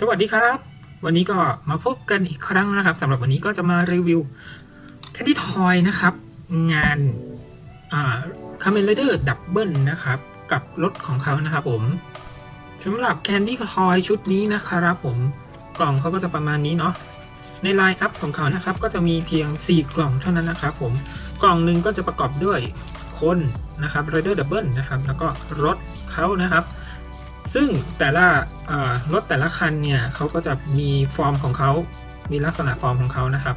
สวัสดีครับ วันนี้ก็มาพบกันอีกครั้งนะครับสำหรับวันนี้ก็จะมารีวิว Candy Toy นะครับ งานอ่า Kamen Rider Double นะครับ กับรถของเขานะครับผมสำหรับ Candy Toy ชุดนี้นะครับผมกล่องเขาก็จะประมาณนี้เนาะในไลน์อัพของเขานะครับก็จะมีเพียง 4 กล่องเท่านั้นนะครับผมกล่องหนึ่งก็จะประกอบด้วยคนนะครับ Rider Double นะครับแล้วก็รถเขานะครับ ซึ่งแต่ละรถแต่ละคันเนี่ยเขาก็จะมีฟอร์มของเขา มีลักษณะฟอร์มของเขานะครับ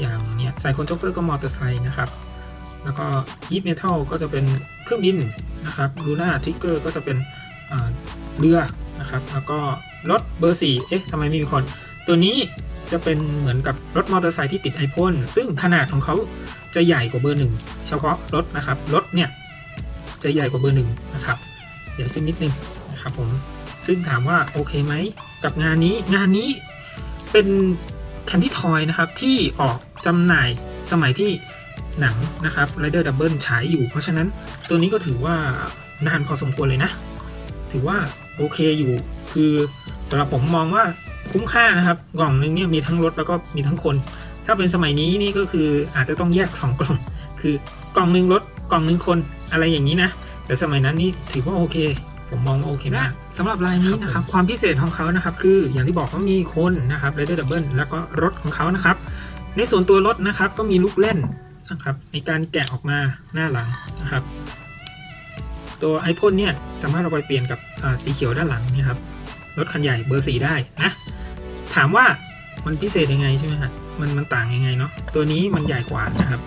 อย่างเนี่ยไซคอนจ็อกเกอร์ก็มอเตอร์ไซค์นะครับ แล้วก็ยี t เมทัลก็จะเป็นเครื่องบินนะครับลูน่าทิกเกอร์ก็จะเป็นเรือนะครับ แล้วก็รถเบอร์4เอ๊ะทำไมไม่มีคน ตัวนี้จะเป็นเหมือนกับรถมอเตอร์ไซค์ที่ติดไอพ่นซึ่งขนาดของเขาจะใหญ่กว่าเบอร์หนึ่งเฉพาะรถนะครับ รถเนี่ยจะใหญ่กว่าเบอร์หนึ่งนะครับใหญ่ขึ้นนิดนึง นะครับผมซึ่งถามว่าโอเคไหมกับงานนี้งานนี้เป็นแคนดี้ทอยนะครับที่ออกจำหน่ายสมัยที่หนังนะครับ Rider Double ฉายอยู่ เพราะฉะนั้นตัวนี้ก็ถือว่านานพอสมควรเลยนะ ถือว่าโอเคอยู่ คือสำหรับผมมองว่าคุ้มค่านะครับ กล่องนึงเนี่ยมีทั้งรถแล้วก็มีทั้งคน ถ้าเป็นสมัยนี้นี่ก็คืออาจจะต้องแยกสองกล่อง คือกล่องหนึ่งรถกล่องหนึ่งคนอะไรอย่างนี้นะ แต่สมัยนั้นนี่ถือว่าโอเค ผมมองว่าโอเคมากสำหรับลายนี้นะครับความพิเศษของเขานะครับคืออย่างที่บอกเขามีคนนะครับ Rider Double แล้วก็รถของเขานะครับ ในส่วนตัวรถนะครับก็มีลูกเล่นนะครับในการแกะออกมาหน้าหลังนะครับ ตัวไอพ่นเนี่ยสามารถเอาไปเปลี่ยนกับอ่าสีเขียวด้านหลังเนี่ยครับรถคันใหญ่เบอร์สีได้นะถามว่ามันพิเศษยังไงใช่ไหมฮะมันมันต่างยังไงเนาะตัวนี้มันใหญ่กว่านะครับ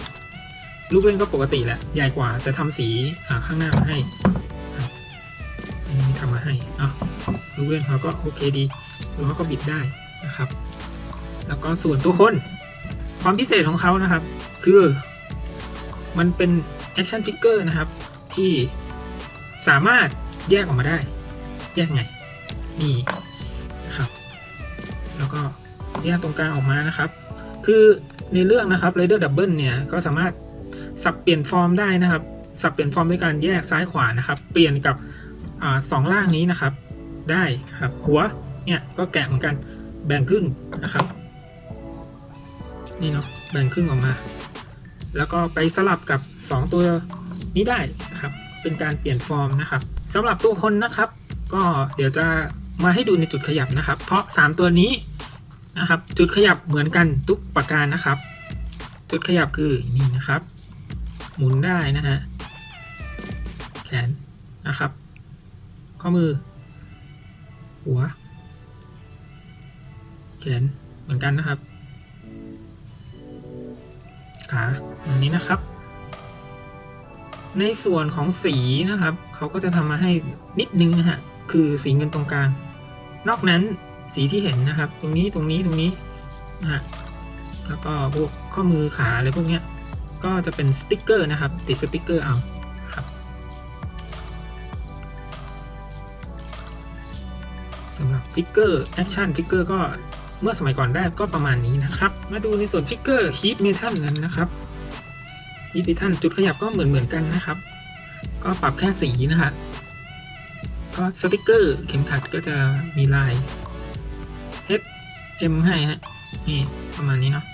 ลูกเล่นก็ปกติแหละใหญ่กว่าแต่ทำสีอ่าข้างหน้ามาให้อันนี้ทำมา ให้เนาะลูกเล่นเขาก็โอเคดีล้อก็บิดได้นะครับ แล้วก็ส่วนตัวคน ความพิเศษของเขานะครับ คือมันเป็นแอคชั่นฟิกเกอร์นะครับ ที่สามารถแยกออกมาได้ แยกไง นี่นะครับ แล้วก็แยกตรงกลางออกมานะครับ คือในเรื่องนะครับ Rider Double เนี่ยก็สามารถสับเปลี่ยนฟอร์มได้นะครับ สับเปลี่ยนฟอร์มด้วยการแยกซ้ายขวานะครับ เปลี่ยนกับ อสองล่างนี้นะครับ ได้ครับหัวเนี่ยก็แกะเหมือนกันแบ่งครึ่งนะครับ นี่เนาะแบ่งครึ่งออกมา แล้วก็ไปสลับกับ 2 ตัวนี้ได้นะครับ เป็นการเปลี่ยนฟอร์มนะครับสำหรับตัวคนนะครับ ก็เดี๋ยวจะมาให้ดูในจุดขยับนะครับ เพราะ 3 ตัวนี้นะครับ จุดขยับเหมือนกันทุกประการนะครับ จุดขยับคือนี่นะครับ หมุนได้นะฮะแขนนะครับ ข้อมือ หัว แขนเหมือนกันนะครับ ขาแบบนี้นะครับ ในส่วนของสีนะครับ เขาก็จะทำมาให้นิดนึงนะฮะคือสีเงินตรงกลาง นอกนั้นสีที่เห็นนะครับ ตรงนี้ตรงนี้ตรงนี้นะฮะแล้วก็พวกข้อมือขาอะไรพวกเนี้ยก็จะเป็นสติกเกอร์นะครับ ติดสติกเกอร์เอา สำหรับฟิกเกอร์แอคชั่นฟิกเกอร์ก็เมื่อสมัยก่อนได้ก็ประมาณนี้นะครับ มาดูในส่วนฟิกเกอร์ฮีทเมทัลกันนะครับฮีทเมทัลจุดขยับก็เหมือนเหมือนกันนะครับ ก็ปรับแค่สีนะฮะก็สติกเกอร์เข็มขัดก็จะมีลาย H M ให้ฮะนี่ประมาณนี้เนาะ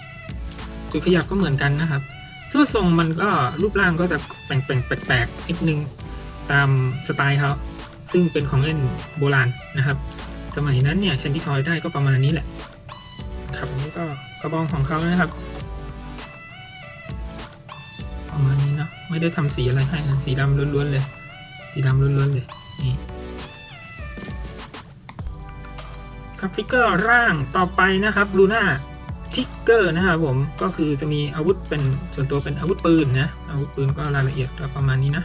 จุดขยับก็เหมือนกันนะครับส่วนทรงมันก็รูปร่างก็จะแปลงๆแปลกๆนิดนึงตามสไตล์เขาซึ่งเป็นของเล่นโบราณนะครับ สมัยนั้นเนี่ยแคนดี้ทอยได้ก็ประมาณนี้แหละครับอันนี้ก็กระบองของเขานะครับประมาณนี้เนาะไม่ได้ทำสีอะไรให้นะสีดำล้วนๆเลย สีดำล้วนๆเลยนี่ครับฟิกเกอร์ร่างต่อไปนะครับลูน่าทิกเกอร์นะครับผมก็คือจะมีอาวุธเป็นส่วนตัวเป็นอาวุธปืนนะอาวุธปืนก็รายละเอียดก็ประมาณนี้นะ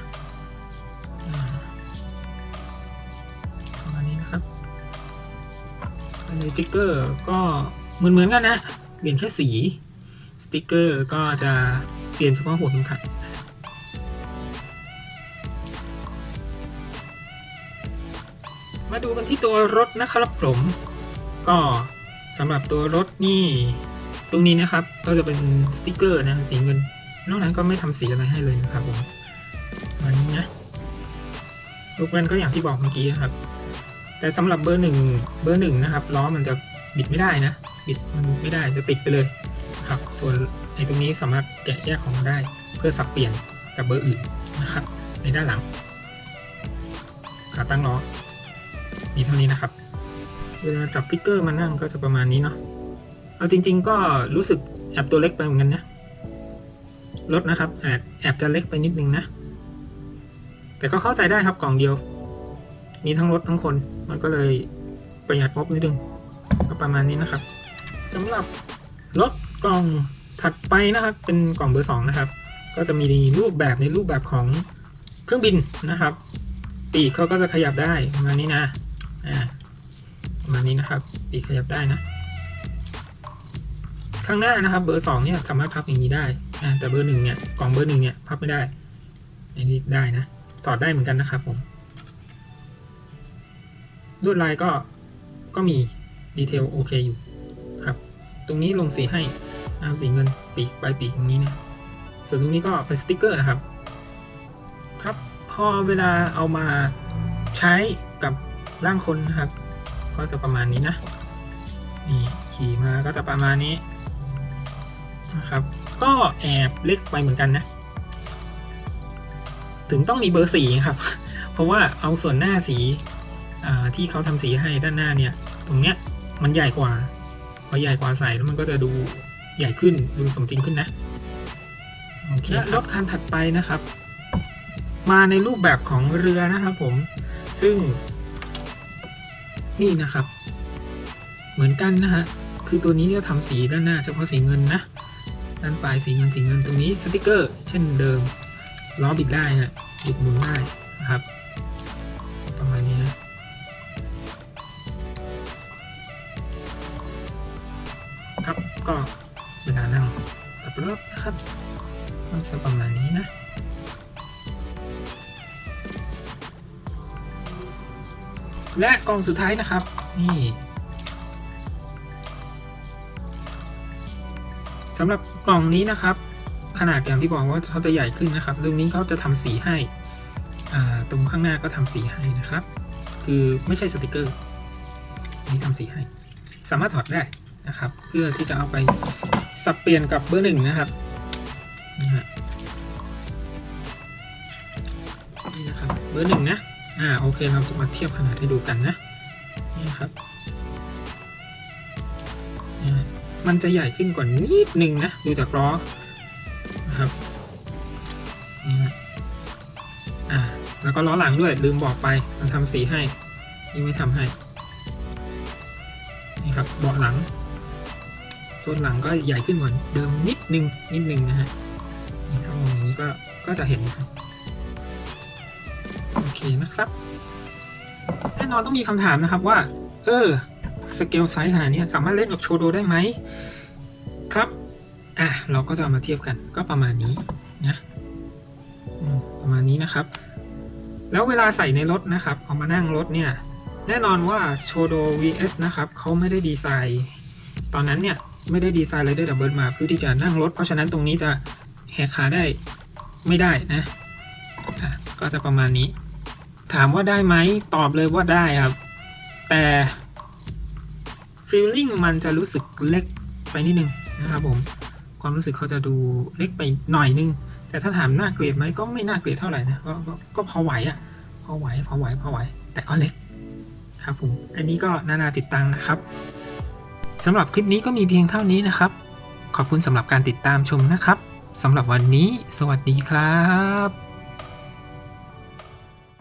ในฟิกเกอร์ก็เหมือนเหมือนๆกันนะ เปลี่ยนแค่สี สติกเกอร์ก็จะเปลี่ยนเฉพาะหัวเข็มขัดมาดูกันที่ตัวรถนะครับผม ก็สำหรับตัวรถนี่ตรงนี้นะครับก็จะเป็นสติกเกอร์นะสีเงิน นอกนั้นก็ไม่ทำสีอะไรให้เลยนะครับผมอันนี้นะลูกเล่นก็อย่างที่บอกเมื่อกี้นะครับ แต่สำหรับเบอร์หนึ่งเบอร์หนึ่งนะครับล้อมันจะบิดไม่ได้นะบิดมันไม่ได้จะติดไปเลยครับ ส่วนไอ้ตรงนี้สามารถแกะแยกของมันได้ เพื่อสับเปลี่ยนกับเบอร์อื่นนะครับ ในด้านหลังขาตั้งล้อมีเท่านี้นะครับเวลาจับพิกเกอร์มานั่งก็จะประมาณนี้เนาะเอาจริง ๆ ก็รู้สึกแอบตัวเล็กไปเหมือนกันนะรถนะครับแอบแอบจะเล็กไปนิดนึงนะแต่ก็เข้าใจได้ครับกล่องเดียว มีทั้งรถทั้งคน มันก็เลยประหยัดงบนิดนึงก็ประมาณนี้นะครับสำหรับรถกล่องถัดไปนะครับ เป็นกล่องเบอร์สองนะครับ ก็จะมีรูปแบบในรูปแบบของเครื่องบินนะครับ ปีกเขาก็จะขยับได้ประมาณนี้นะอ่าประมาณนี้นะครับ ปีกขยับได้นะ ข้างหน้านะครับ เบอร์สองเนี่ยสามารถพับอย่างนี้ได้อ่าแต่เบอร์หนึ่งเนี่ยกล่องเบอร์หนึ่งเนี่ยพับไม่ได้อันนี้ได้นะถอดได้เหมือนกันนะครับผม ลวดลายก็ก็มีดีเทลโอเคอยู่ครับ ตรงนี้ลงสีให้เอาสีเงินปีกปลายปีกอย่างนี้เนี่ยส่วนตรงนี้ก็เป็นสติกเกอร์นะครับ ครับพอเวลาเอามาใช้กับร่างคนนะครับ ก็จะประมาณนี้นะนี่ขี่มาก็จะประมาณนี้นะครับก็แอบเล็กไปเหมือนกันนะ ถึงต้องมีเบอร์สีครับ เพราะว่าเอาส่วนหน้าสี ที่เขาทำสีให้ด้านหน้าเนี่ย ตรงเนี้ยมันใหญ่กว่าพอใหญ่กว่าใส่แล้วมันก็จะดูใหญ่ขึ้นดูสมจริงขึ้นนะโอเครถคันถัดไปนะครับ มาในรูปแบบของเรือนะครับผมซึ่ง นี่นะครับ เหมือนกันนะฮะคือตัวนี้จะทำสีด้านหน้าเฉพาะสีเงินนะด้านปลายสีเงินสีเงินตรงนี้สติกเกอร์ เช่นเดิมล้อบิดได้นะบิดหมุนได้นะครับ ก็เวลานั่งกับรถนะครับก็จะประมาณนี้นะและกล่องสุดท้ายนะครับนี่สำหรับกล่องนี้นะครับ ขนาดอย่างที่บอกว่าเขาจะใหญ่ขึ้นนะครับตรงนี้เขาจะทำสีให้ตรงข้างหน้าก็ทำสีให้นะครับ คือไม่ใช่สติกเกอร์ นี่ทำสีให้ สามารถถอดได้ นะครับ เพื่อที่จะเอาไปสับเปลี่ยนกับเบอร์หนึ่งนะครับนี่ฮะนี่นะครับเบอร์หนึ่งนะอ่าโอเคเราจะมาเทียบขนาดให้ดูกันนะนี่ครับอ่มันจะใหญ่ขึ้นกว่านิดนึงนะดูจากล้อนะครับนี่นะอ่าแล้วก็ล้อหลังด้วยลืมบอกไปเราทำสีให้นี่ไม่ทำให้นี่ครับเบาะหลัง โซนหลังก็ใหญ่ขึ้นกว่าเดิมนิดนึงนิดนึงนะฮะนี่ถ้ามองอย่างนี้ก็ก็จะเห็นนะครับโอเคนะครับ แน่นอนต้องมีคำถามนะครับว่า เออสเกลไซส์ขนาดนี้สามารถเล่นกับโชโดได้ไหมครับ อะ เราก็จะมาเทียบกันก็ประมาณนี้นะประมาณนี้นะครับ แล้วเวลาใส่ในรถนะครับ เอามานั่งรถเนี่ย แน่นอนว่าโชโด vs นะครับเขาไม่ได้ดีไซน์ ตอนนั้นเนี่ย ไม่ได้ดีไซน์เลยด้วยดับเบิลมาเพื่อที่จะนั่งรถ เพราะฉะนั้นตรงนี้จะแหกขาได้ไม่ได้นะก็จะประมาณนี้ ถามว่าได้ไหมตอบเลยว่าได้ครับ แต่ฟีลลิ่งมันจะรู้สึกเล็กไปนิดนึงนะครับผมความรู้สึกเขาจะดูเล็กไปหน่อยนึง แต่ถ้าถามน่าเกลียดไหมก็ไม่น่าเกลียดเท่าไหร่นะก็ก็ก็พอไหวอะพอไหวพอไหวพอไหวแต่ก็เล็กครับผมอันนี้ก็นานาจิตตังนะครับ สำหรับคลิปนี้ก็มีเพียงเท่านี้นะครับ ขอบคุณสำหรับการติดตามชมนะครับสำหรับวันนี้ สวัสดีครับ